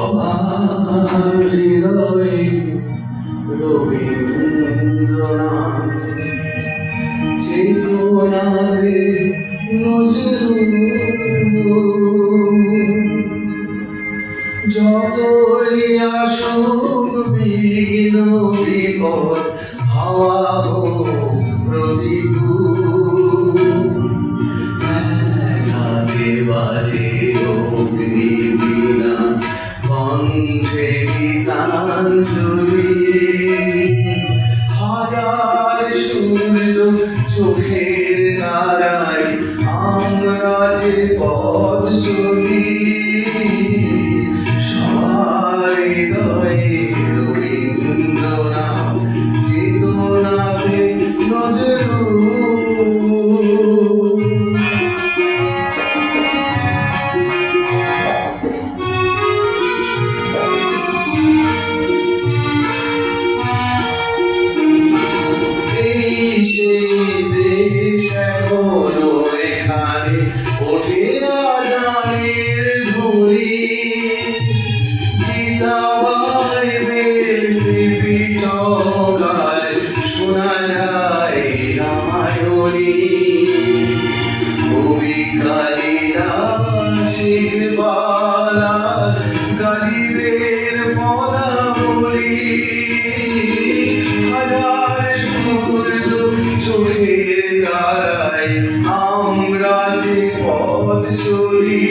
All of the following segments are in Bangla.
আমার হৃদয়ে রবীন্দ্রনাথ চেতনাকে যতই আসুক বিঘ্ন বিপদ হাওয়া প্রতিকূল। গীতাঞ্জলি হাজার সূর্য আমরা যে পথ চলি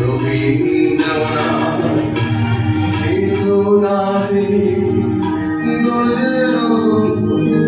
রবীন্দ্রনাথ। চেতনাতে নজরুল